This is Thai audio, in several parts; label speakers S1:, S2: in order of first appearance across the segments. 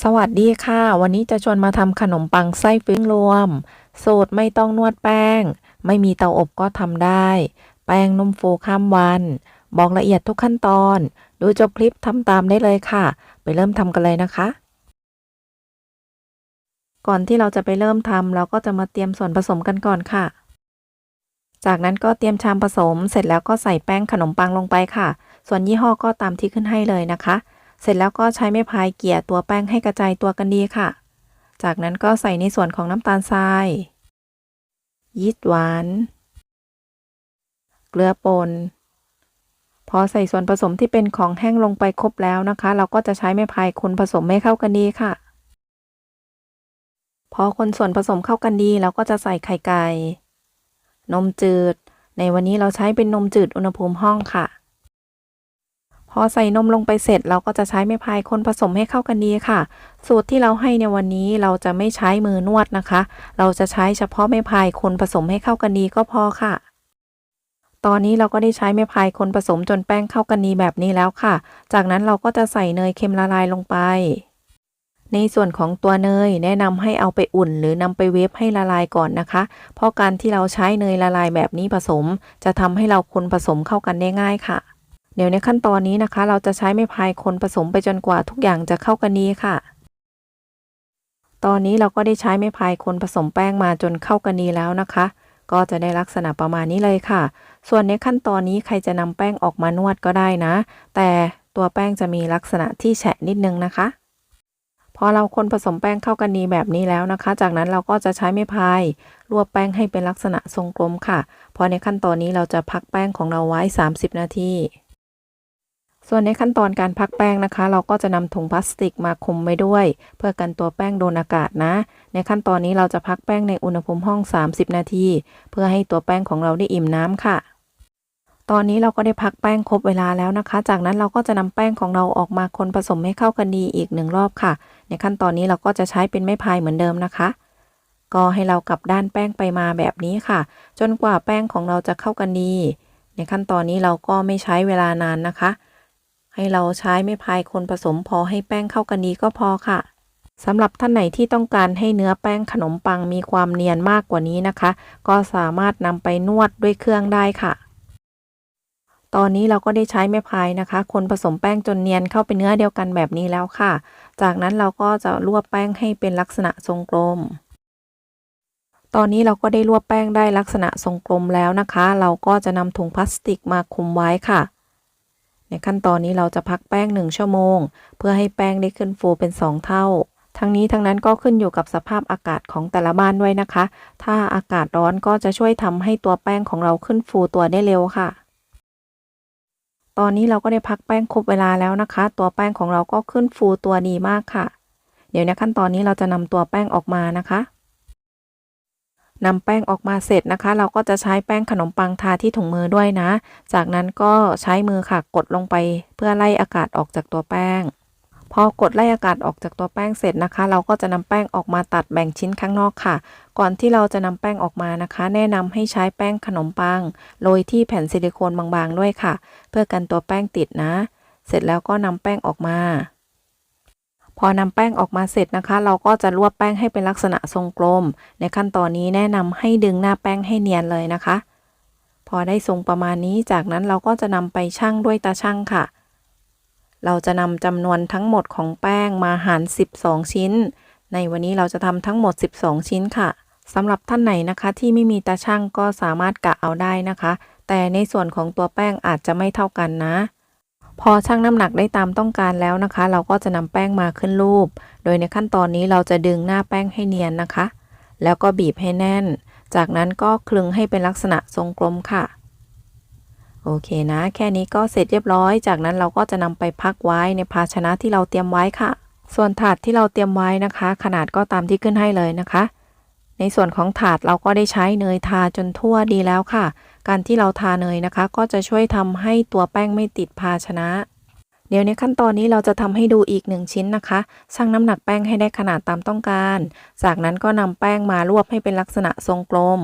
S1: สวัสดีค่ะ วันนี้จะชวนมาทำขนมปังไส้ฟึ้งรวม สูตรไม่ต้องนวดแป้ง ไม่มีเตาอบก็ทำได้ แป้งนุ่มฟูข้ามวัน บอกละเอียดทุกขั้นตอน ดูจบคลิปทำตามได้เลยค่ะ ไปเริ่มทำกันเลยนะคะ ก่อนที่เราจะไปเริ่มทำเราก็จะมาเตรียมส่วนผสมกันก่อนค่ะ จากนั้นก็เตรียมชามผสม เสร็จแล้วก็ใส่แป้งขนมปังลงไปค่ะ ส่วนยี่ห้อก็ตามที่ขึ้นให้เลยนะคะ เสร็จแล้วก็ใช้ไม้พายเกี่ยตัวแป้งให้กระจายตัวกันดีค่ะ จากนั้นก็ใส่ในส่วนของน้ำตาลทราย ยีสต์หวาน เกลือป่น พอใส่ส่วนผสมที่เป็นของแห้งลงไปครบแล้วนะคะ เราก็จะใช้ไม้พายคนผสมให้เข้ากันดีค่ะ พอคนส่วนผสมเข้ากันดีเราก็จะใส่ไข่ไก่ นมจืด ในวันนี้เราใช้เป็นนมจืดอุณหภูมิห้องค่ะ พอใส่นมลงไปเสร็จเราก็จะใช้ไม้พายคนผสมให้เข้ากันดีค่ะ สูตรที่เราให้ในวันนี้เราจะไม่ใช้มือนวดนะคะ เราจะใช้เฉพาะไม้พายคนผสมให้เข้ากันดีก็พอค่ะ ตอนนี้เราก็ได้ใช้ไม้พายคนผสมจนแป้งเข้ากันดีแบบนี้แล้วค่ะ จากนั้นเราก็จะใส่เนยเค็มละลายลงไป ในส่วนของตัวเนยแนะนำให้เอาไปอุ่น หรือนำไปเวฟให้ละลายก่อนนะคะ เพราะการที่เราใช้เนยละลายแบบนี้ผสม จะทำให้เราคนผสมเข้ากันได้ง่ายค่ะ เดี๋ยวในขั้นตอนนี้นะคะ เราจะใช้ไม้พายคนผสมไปจนกว่าทุกอย่างจะเข้ากันดีค่ะ ตอนนี้เราก็ได้ใช้ไม้พายคนผสมแป้งมาจนเข้ากันดีแล้วนะคะ ก็จะได้ลักษณะประมาณนี้เลยค่ะ ส่วนในขั้นตอนนี้ใครจะนำแป้งออกมานวดก็ได้นะ แต่ตัวแป้งจะมีลักษณะที่แฉะนิดนึงนะคะพอเราคนผสมแป้งเข้ากันดีแบบนี้แล้วนะคะ จากนั้นเราก็จะใช้ไม้พายรวบแป้งให้เป็นลักษณะทรงกลมค่ะ พอในขั้นตอนนี้เราจะพักแป้งของเราไว้ 30 นาที ส่วนในขั้นตอนการพักแป้งนะคะ เราก็จะนำถุงพลาสติกมาคลุมไว้ด้วย เพื่อกันตัวแป้งโดนอากาศนะ ในขั้นตอนนี้เราจะพักแป้งในอุณหภูมิห้อง 30 นาที เพื่อให้ตัวแป้งของเราได้อิ่มน้ำค่ะ ตอนนี้เราก็ได้พักแป้งครบเวลาแล้วนะคะ จากนั้นเราก็จะนำแป้งของเราออกมาคนผสมให้เข้ากันดีอีกหนึ่งรอบค่ะ ในขั้นตอนนี้เราก็จะใช้เป็นไม้พายเหมือนเดิมนะคะ ก็ให้เรากลับด้านแป้งไปมาแบบนี้ค่ะ จนกว่าแป้งของเราจะเข้ากันดี ในขั้นตอนนี้เราก็ไม่ใช้เวลานานนะคะ ให้เราใช้ไม้พายคนผสมพอให้แป้งเข้ากันดีก็พอค่ะสำหรับท่านไหนที่ต้องการให้เนื้อแป้งขนมปังมีความเนียนมากกว่านี้นะคะ ก็สามารถนำไปนวดด้วยเครื่องได้ค่ะ ตอนนี้เราก็ได้ใช้ไม้พายนะคะ คนผสมแป้งจนเนียนเข้าเป็นเนื้อเดียวกันแบบนี้แล้วค่ะ จากนั้นเราก็จะรวบแป้งให้เป็นลักษณะทรงกลม ตอนนี้เราก็ได้รวบแป้งได้ลักษณะทรงกลมแล้วนะคะ เราก็จะนำถุงพลาสติกมาคลุมไว้ค่ะ ในขั้นตอนนี้เราจะพักแป้ง 1 ชั่วโมง เพื่อให้แป้งได้ขึ้นฟูเป็น 2 เท่า ทั้งนี้ทั้งนั้นก็ขึ้นอยู่กับสภาพอากาศของแต่ละบ้านด้วยนะคะ ถ้าอากาศร้อนก็จะช่วยทำให้ตัวแป้งของเราขึ้นฟูตัวได้เร็วค่ะ ตอนนี้เราก็ได้พักแป้งครบเวลาแล้วนะคะ ตัวแป้งของเราก็ขึ้นฟูตัวดีมากค่ะ เดี๋ยวในขั้นตอนนี้เราจะนำตัวแป้งออกมานะคะ นำแป้งออกมาเสร็จนะคะ เราก็จะใช้แป้งขนมปังทาที่ถุงมือด้วยนะ จากนั้นก็ใช้มือค่ะกดลงไปเพื่อไล่อากาศออกจากตัวแป้ง พอกดไล่อากาศออกจากตัวแป้งเสร็จนะคะ เราก็จะนำแป้งออกมาตัดแบ่งชิ้นข้างนอกค่ะ ก่อนที่เราจะนำแป้งออกมานะคะ แนะนำให้ใช้แป้งขนมปังโรยที่แผ่นซิลิโคนบางๆด้วยค่ะ เพื่อกันตัวแป้งติดนะ เสร็จแล้วก็นำแป้งออกมา พอนำแป้งออกมาเสร็จนะคะ เราก็จะรวบแป้งให้เป็นลักษณะทรงกลม ในขั้นตอนนี้แนะนำให้ดึงหน้าแป้งให้เนียนเลยนะคะ พอได้ทรงประมาณนี้ จากนั้นเราก็จะนำไปชั่งด้วยตาชั่งค่ะ เราจะนำจำนวนทั้งหมดของแป้งมาหาร 12 ชิ้น ในวันนี้เราจะทำทั้งหมด 12 ชิ้นค่ะสำหรับท่านไหนนะคะ ที่ไม่มีตาชั่งก็สามารถกะเอาได้นะคะ แต่ในส่วนของตัวแป้งอาจจะไม่เท่ากันนะ พอชั่งน้ำหนักได้ตามต้องการแล้วนะคะ เราก็จะนำแป้งมาขึ้นรูป โดยในขั้นตอนนี้เราจะดึงหน้าแป้งให้เนียนนะคะ แล้วก็บีบให้แน่น จากนั้นก็คลึงให้เป็นลักษณะทรงกลมค่ะ โอเคนะ แค่นี้ก็เสร็จเรียบร้อย จากนั้นเราก็จะนำไปพักไว้ในภาชนะที่เราเตรียมไว้ค่ะ ส่วนถาดที่เราเตรียมไว้นะคะ ขนาดก็ตามที่ขึ้นให้เลยนะคะ ในส่วนของถาดเราก็ได้ใช้เนยทาจนทั่วดีแล้วค่ะ การที่เราทาเนยนะคะ ก็จะช่วยทำให้ตัวแป้งไม่ติดภาชนะ เดี๋ยวในขั้นตอนนี้เราจะทำให้ดูอีกหนึ่งชิ้นนะคะชั่งน้ำหนักแป้งให้ได้ขนาดตามต้องการ จากนั้นก็นำแป้งมารวบให้เป็นลักษณะทรงกลม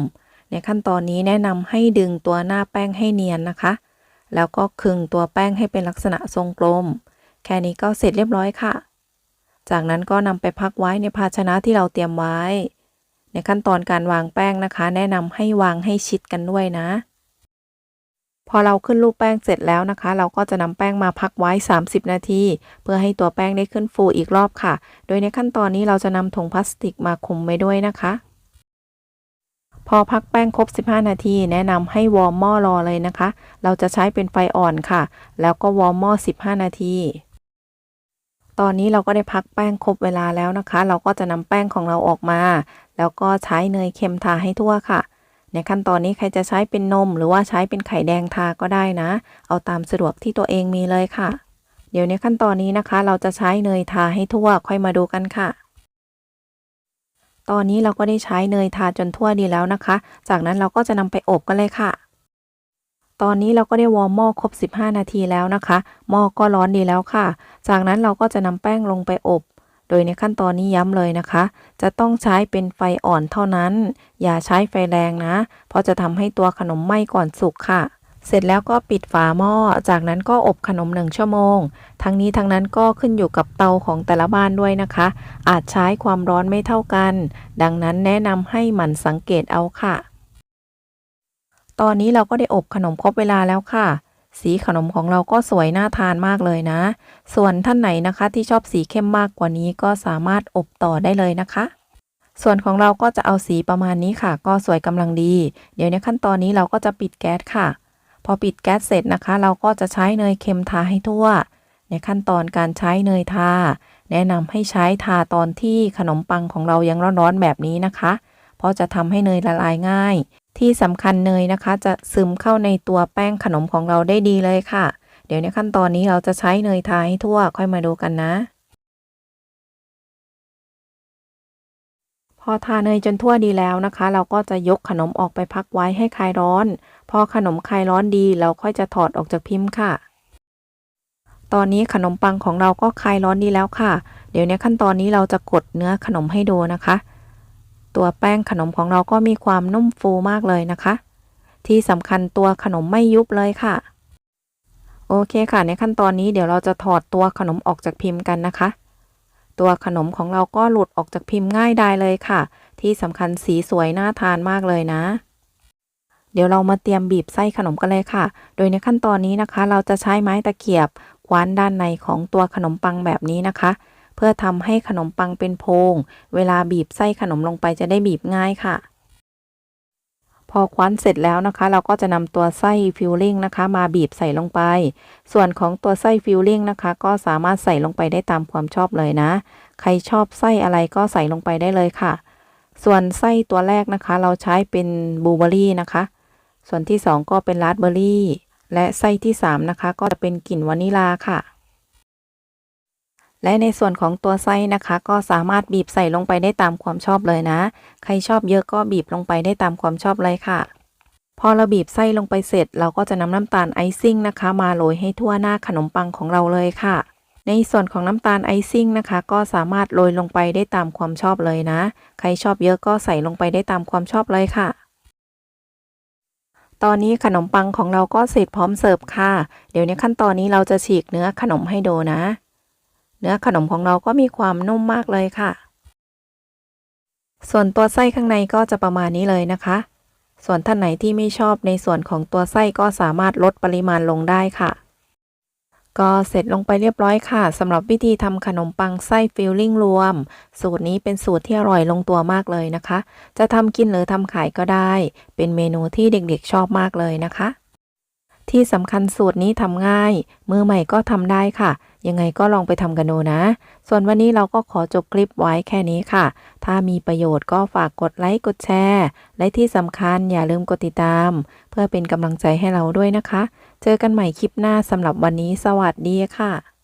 S1: ในขั้นตอนนี้แนะนำให้ดึงตัวหน้าแป้งให้เนียนนะคะ แล้วก็คึงตัวแป้งให้เป็นลักษณะทรงกลม แค่นี้ก็เสร็จเรียบร้อยค่ะ จากนั้นก็นำไปพักไว้ในภาชนะที่เราเตรียมไว้ ในขั้นตอนการวางแป้งนะคะ แนะนำให้วางให้ชิดกันด้วยนะ พอเราขึ้นรูปแป้งเสร็จแล้วนะคะ เราก็จะนำแป้งมาพักไว้ 30 นาที เพื่อให้ตัวแป้งได้ขึ้นฟูอีกรอบค่ะ โดยในขั้นตอนนี้เราจะนำถุงพลาสติกมาคลุมไว้ด้วยนะคะพอพักแป้งครบ 15 นาที แนะนำให้วอร์มหม้อรอเลยนะคะ เราจะใช้เป็นไฟอ่อนค่ะ แล้วก็วอร์มหม้อ 15 นาที ตอนนี้เราก็ได้พักแป้งครบเวลาแล้วนะคะ เราก็จะนำแป้งของเราออกมา แล้วก็ใช้เนยเค็มทาให้ทั่วค่ะ ในขั้นตอนนี้ใครจะใช้เป็นนม หรือว่าใช้เป็นไข่แดงทาก็ได้นะ เอาตามสะดวกที่ตัวเองมีเลยค่ะ เดี๋ยวในขั้นตอนนี้นะคะ เราจะใช้เนยทาให้ทั่วค่อยมาดูกันค่ะ ตอนนี้เราก็ได้ใช้เนยทาจนทั่วดีแล้วนะคะ จากนั้นเราก็จะนำไปอบกันเลยค่ะตอนนี้เราก็ได้วอร์มหม้อครบ 15 นาทีแล้วนะคะ หม้อก็ร้อนดีแล้วค่ะ จากนั้นเราก็จะนำแป้งลงไปอบ โดยในขั้นตอนนี้ย้ำเลยนะคะ จะต้องใช้เป็นไฟอ่อนเท่านั้น อย่าใช้ไฟแรงนะ เพราะจะทำให้ตัวขนมไหม้ก่อนสุกค่ะ เสร็จแล้วก็ปิดฝาหม้อ จากนั้นก็อบขนมหนึ่งชั่วโมง ทั้งนี้ทั้งนั้นก็ขึ้นอยู่กับเตาของแต่ละบ้านด้วยนะคะ อาจใช้ความร้อนไม่เท่ากัน ดังนั้นแนะนำให้หมั่นสังเกตเอาค่ะ ตอนนี้เราก็ได้อบขนมครบเวลาแล้วค่ะ สีขนมของเราก็สวยน่าทานมากเลยนะ ส่วนท่านไหนนะคะที่ชอบสีเข้มมากกว่านี้ก็สามารถอบต่อได้เลยนะคะ ส่วนของเราก็จะเอาสีประมาณนี้ค่ะ ก็สวยกำลังดี เดี๋ยวในขั้นตอนนี้เราก็จะปิดแก๊สค่ะ พอปิดแก๊สเสร็จนะคะ เราก็จะใช้เนยเค็มทาให้ทั่ว ในขั้นตอนการใช้เนยทา แนะนำให้ใช้ทาตอนที่ขนมปังของเรายังร้อนๆแบบนี้นะคะ เพราะจะทำให้เนยละลายง่าย ที่สำคัญเนยนะคะ จะซึมเข้าในตัวแป้งขนมของเราได้ดีเลยค่ะ เดี๋ยวในขั้นตอนนี้เราจะใช้เนยทาให้ทั่วค่อยมาดูกันนะ พอทาเนยจนทั่วดีแล้วนะคะ เราก็จะยกขนมออกไปพักไว้ให้คลายร้อน พอขนมคลายร้อนดี เราค่อยจะถอดออกจากพิมพ์ค่ะ ตอนนี้ขนมปังของเราก็คลายร้อนดีแล้วค่ะ เดี๋ยวในขั้นตอนนี้เราจะกดเนื้อขนมให้ดูนะคะ ตัวแป้งขนมของเราก็มีความนุ่มฟูมากเลยนะคะ ที่สำคัญตัวขนมไม่ยุบเลยค่ะ โอเคค่ะ ในขั้นตอนนี้เดี๋ยวเราจะถอดตัวขนมออกจากพิมพ์กันนะคะ ตัวขนมของเราก็หลุดออกจากพิมพ์ง่ายได้เลยค่ะ ที่สำคัญสีสวยน่าทานมากเลยนะเดี๋ยวเรามาเตรียมบีบไส้ขนมกันเลยค่ะ โดยในขั้นตอนนี้นะคะ เราจะใช้ไม้ตะเกียบคว้านด้านในของตัวขนมปังแบบนี้นะคะ เพื่อทำให้ขนมปังเป็นโพรงเวลาบีบไส้ขนมลงไปจะได้บีบง่ายค่ะ พอคว้านเสร็จแล้วนะคะ เราก็จะนำตัวไส้ฟิลลิ่งนะคะ มาบีบใส่ลงไป ส่วนของตัวไส้ฟิลลิ่งนะคะ ก็สามารถใส่ลงไปได้ตามความชอบเลยนะ ใครชอบไส้อะไรก็ใส่ลงไปได้เลยค่ะ ส่วนไส้ตัวแรกนะคะ เราใช้เป็นบลูเบอร์รี่นะคะ ส่วนที่ 2 ก็เป็นราสเบอร์รี่และไส้ที่ 3 นะคะ ก็จะเป็นกลิ่นวานิลาค่ะ และในส่วนของตัวไส้นะคะ ก็สามารถบีบใส่ลงไปได้ตามความชอบเลยนะ ใครชอบเยอะก็บีบลงไปได้ตามความชอบเลยค่ะ พอเราบีบไส้ลงไปเสร็จ เราก็จะนำน้ำตาลไอซิ่งนะคะ มาโรยให้ทั่วหน้าขนมปังของเราเลยค่ะ ในส่วนของน้ำตาลไอซิ่งนะคะ ก็สามารถโรยลงไปได้ตามความชอบเลยนะ ใครชอบเยอะก็ใส่ลงไปได้ตามความชอบเลยค่ะตอนนี้ขนมปังของเราก็เสร็จพร้อมเสิร์ฟค่ะ เดี๋ยวในขั้นตอนนี้เราจะฉีกเนื้อขนมให้ดูนะ เนื้อขนมของเราก็มีความนุ่มมากเลยค่ะ ส่วนตัวไส้ข้างในก็จะประมาณนี้เลยนะคะ ส่วนท่านไหนที่ไม่ชอบในส่วนของตัวไส้ก็สามารถลดปริมาณลงได้ค่ะ ก็เสร็จลงไปเรียบร้อยค่ะสำหรับวิธีทำขนมปังไส้ฟิลลิ่งรวม สูตรนี้เป็นสูตรที่อร่อยลงตัวมากเลยนะคะ จะทำกินหรือทำขายก็ได้ เป็นเมนูที่เด็กๆชอบมากเลยนะคะที่สำคัญสูตรนี้ทำง่าย มือใหม่ก็ทำได้ค่ะ ยังไงก็ลองไปทำกันดูนะ ส่วนวันนี้เราก็ขอจบคลิปไว้แค่นี้ค่ะ ถ้ามีประโยชน์ก็ฝากกดไลค์กดแชร์ และที่สำคัญอย่าลืมกดติดตาม เพื่อเป็นกำลังใจให้เราด้วยนะคะ เจอกันใหม่คลิปหน้าสำหรับวันนี้ สวัสดีค่ะ